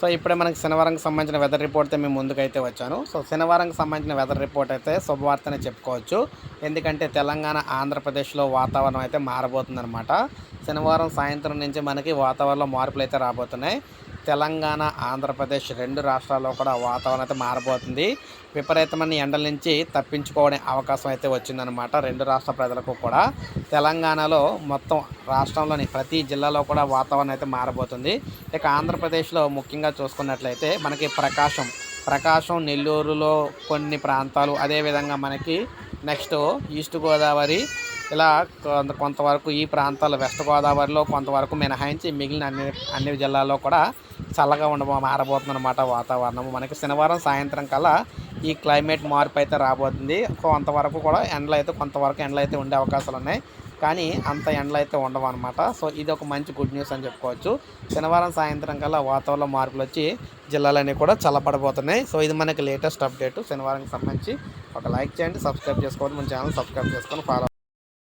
So ఇప్పుడే మనకి శనివారంకి సంబంధించిన వెదర్ రిపోర్ట్ అయితే మేము ముందుకైతే వచ్చాను. సో శనివారంకి సంబంధించిన వెదర్ రిపోర్ట్ అయితే శుభవార్తనే చెప్పుకోవచ్చు. ఎందుకంటే తెలంగాణ ఆంధ్రప్రదేశ్లో వాతావరణం అయితే మారబోతుందన్నమాట. శనివారం సాయంత్రం నుంచి మనకి వాతావరణంలో మార్పులు అయితే రాబోతున్నాయి. తెలంగాణ ఆంధ్రప్రదేశ్ రెండు రాష్ట్రాల్లో కూడా వాతావరణం అయితే మారబోతుంది. విపరీతమైన ఎండల నుంచి తప్పించుకోవడం అవకాశం అయితే వచ్చిందనమాట రెండు రాష్ట్ర ప్రజలకు కూడా. తెలంగాణలో మొత్తం రాష్ట్రంలోని ప్రతి జిల్లాలో కూడా వాతావరణం అయితే మారబోతుంది. ఇక ఆంధ్రప్రదేశ్లో ముఖ్యంగా చూసుకున్నట్లయితే మనకి ప్రకాశం ప్రకాశం నెల్లూరులో కొన్ని ప్రాంతాలు అదేవిధంగా మనకి నెక్స్ట్ ఈస్ట్ గోదావరి ఇలా కొంత కొంతవరకు ఈ ప్రాంతాలు వెస్ట్ గోదావరిలో కొంతవరకు మినహాయించి మిగిలిన అన్ని అన్ని జిల్లాల్లో కూడా చల్లగా ఉండబో మారబోతుంది అనమాట వాతావరణం మనకి శనివారం సాయంత్రం కల్లా ఈ క్లైమేట్ మార్పు అయితే రాబోతుంది. కొంతవరకు కూడా ఎండలు అయితే కొంతవరకు ఎండలు అయితే ఉండే అవకాశాలు ఉన్నాయి. కానీ అంత ఎండలు అయితే ఉండవు అనమాట సో ఇది ఒక మంచి గుడ్ న్యూస్ అని చెప్పుకోవచ్చు. శనివారం సాయంత్రం కల్లా వాతావరణ మార్పులు వచ్చి జిల్లాలన్నీ కూడా చల్లబడబోతున్నాయి. సో ఇది మనకి లేటెస్ట్ అప్డేట్. శనివారంకి సంబంధించి ఒక లైక్ చేయండి సబ్స్క్రైబ్ చేసుకోండి మన ఛానల్ సబ్స్క్రైబ్ చేసుకొని ఫాలో